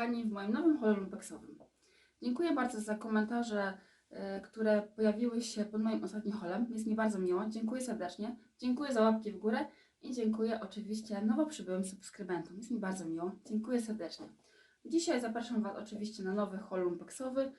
kochani, w moim nowym holu lumpeksowym. Dziękuję bardzo za komentarze, e, które pojawiły się pod moim ostatnim holem. Jest mi bardzo miło. Dziękuję serdecznie. Dziękuję za łapki w górę i dziękuję oczywiście nowo przybyłym subskrybentom. Jest mi bardzo miło. Dziękuję serdecznie. Dzisiaj zapraszam Was oczywiście na nowy hol lumpeksowy.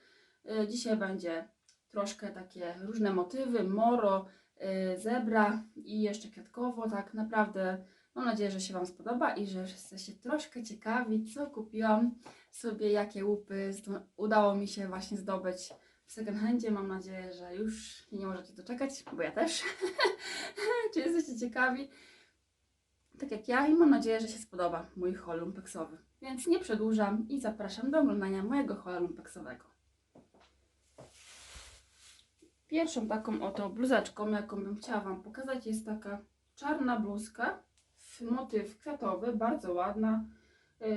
E, Dzisiaj będzie troszkę takie różne motywy, moro, e, zebra i jeszcze kwiatkowo. Tak naprawdę mam nadzieję, że się Wam spodoba i że jesteście troszkę ciekawi, co kupiłam sobie, jakie łupy udało mi się właśnie zdobyć w second handzie. Mam nadzieję, że już nie możecie doczekać, bo ja też. Czy jesteście ciekawi? Tak jak ja i mam nadzieję, że się spodoba mój hol lumpeksowy. Więc nie przedłużam i zapraszam do oglądania mojego hola lumpeksowego. Pierwszą taką oto bluzeczką, jaką bym chciała Wam pokazać, jest taka czarna bluzka motyw kwiatowy, bardzo ładna. Yy,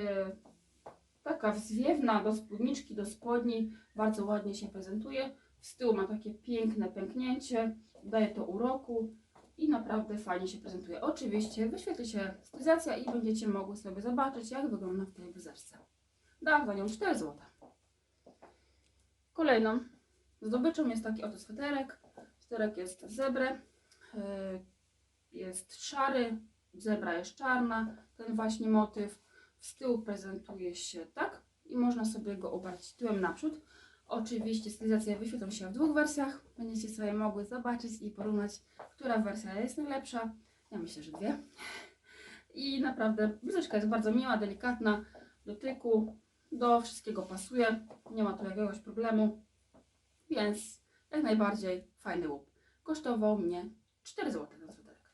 taka wzwiewna do spódniczki, do spodni, bardzo ładnie się prezentuje. Z tyłu ma takie piękne pęknięcie, daje to uroku i naprawdę fajnie się prezentuje. Oczywiście wyświetli się stylizacja i będziecie mogły sobie zobaczyć, jak wygląda w tej bluzeczce. Dam za nią 4 zł. Kolejną zdobyczą jest taki oto sweterek. Sweterek jest z zebry, yy, jest szary, zebra jest czarna, ten właśnie motyw. Z tyłu prezentuje się tak i można sobie go ubrać tyłem naprzód. Oczywiście stylizacje wyświetlą się w dwóch wersjach. Będziecie sobie mogły zobaczyć i porównać, która wersja jest najlepsza. Ja myślę, że dwie. I naprawdę bluzeczka jest bardzo miła, delikatna, dotyku, do wszystkiego pasuje. Nie ma tu jakiegoś problemu, więc jak najbardziej fajny łup. Kosztował mnie 4 zł ten sweterek.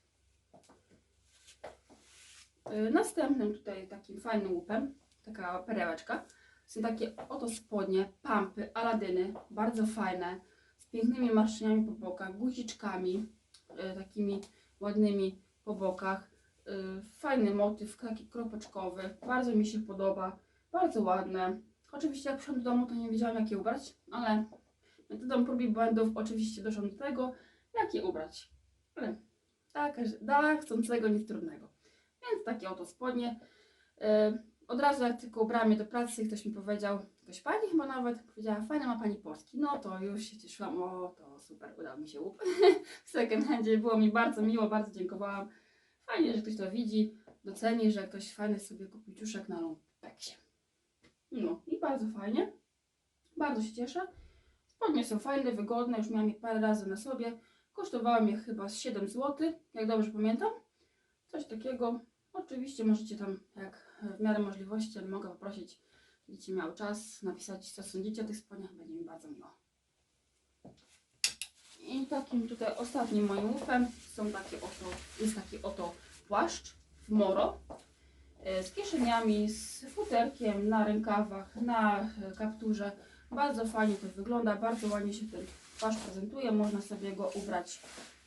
Y, Następnym tutaj takim fajnym łupem, taka perełeczka, są takie oto spodnie, pampy, aladyny, bardzo fajne, z pięknymi marszczeniami po bokach, guziczkami, y, takimi ładnymi po bokach. Y, Fajny motyw, taki kropeczkowy, bardzo mi się podoba, bardzo ładne. Oczywiście jak przyszłam do domu, to nie wiedziałam jak je ubrać, ale metodą prób i błędów oczywiście doszłam do tego, jak je ubrać. Ale tak, dla chcącego nic trudnego. Więc takie oto spodnie. Yy, od razu jak tylko ubrałam je do pracy, ktoś mi powiedział, jakaś pani chyba nawet, powiedziała, fajne ma pani polski. No to już się cieszyłam, o to super, udał mi się łup. w second handzie było mi bardzo miło, bardzo dziękowałam. Fajnie, że ktoś to widzi, doceni, że ktoś fajny sobie kupił ciuszek na lumpeksie. No i bardzo fajnie. Bardzo się cieszę. Spodnie są fajne, wygodne, już miałam je parę razy na sobie. Kosztowały mnie chyba z 7 zł, jak dobrze pamiętam. Coś takiego. Oczywiście możecie tam, jak w miarę możliwości, mogę poprosić, będziecie miały czas, napisać co sądzicie o tych spodniach, będzie mi bardzo miło. I takim tutaj ostatnim moim łupem są takie oto, jest taki oto płaszcz w moro e, z kieszeniami, z futerkiem na rękawach, na e, kapturze. Bardzo fajnie to wygląda, bardzo ładnie się ten płaszcz prezentuje. Można sobie go ubrać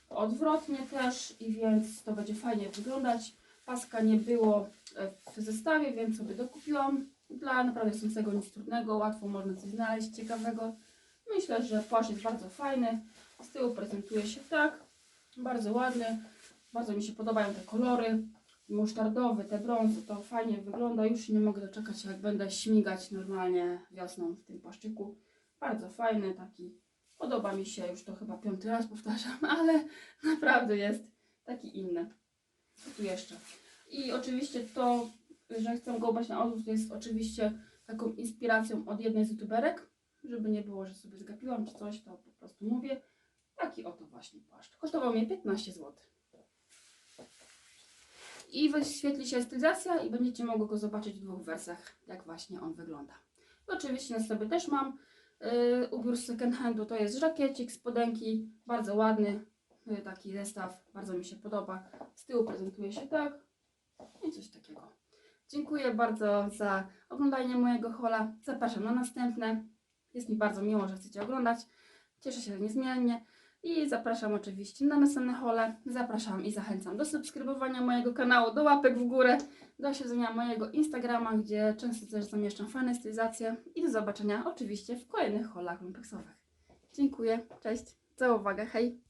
odwrotnie też i więc to będzie fajnie wyglądać. Paska nie było e, w zestawie, więc sobie dokupiłam. Dla naprawdę chcącego nic trudnego, łatwo można coś znaleźć ciekawego. Myślę, że płaszcz jest bardzo fajny. Z tyłu prezentuje się tak, bardzo ładny. Bardzo mi się podobają te kolory. Musztardowy, te brązy, to fajnie wygląda. Już nie mogę doczekać, jak będę śmigać normalnie wiosną w tym płaszczyku. Bardzo fajny, taki Podoba mi się, już to chyba piąty raz powtarzam, ale naprawdę jest taki inny. Tu jeszcze? I oczywiście to, że chcę go ubrać na odwrót, jest oczywiście taką inspiracją od jednej z youtuberek, żeby nie było, że sobie zgapiłam czy coś, to po prostu mówię. Taki oto właśnie płaszcz. Kosztował mnie 15 zł. I wyświetli się stylizacja i będziecie mogły go zobaczyć w dwóch wersjach, jak właśnie on wygląda. I oczywiście na sobie też mam Yy, ubiór z second handu to jest żakiecik, spodenki, bardzo ładny, taki zestaw, bardzo mi się podoba. Z tyłu prezentuje się tak i coś takiego. Dziękuję bardzo za oglądanie mojego hola. Zapraszam na następne. Jest mi bardzo miło, że chcecie oglądać. Cieszę się niezmiennie i zapraszam oczywiście na następne hole. Zapraszam i zachęcam do subskrybowania mojego kanału, do łapek w górę, do śledzenia mojego Instagrama, gdzie często też zamieszczam fajne stylizacje i do zobaczenia oczywiście w kolejnych holach lumpeksowych. Dziękuję, cześć, za uwagę, hej!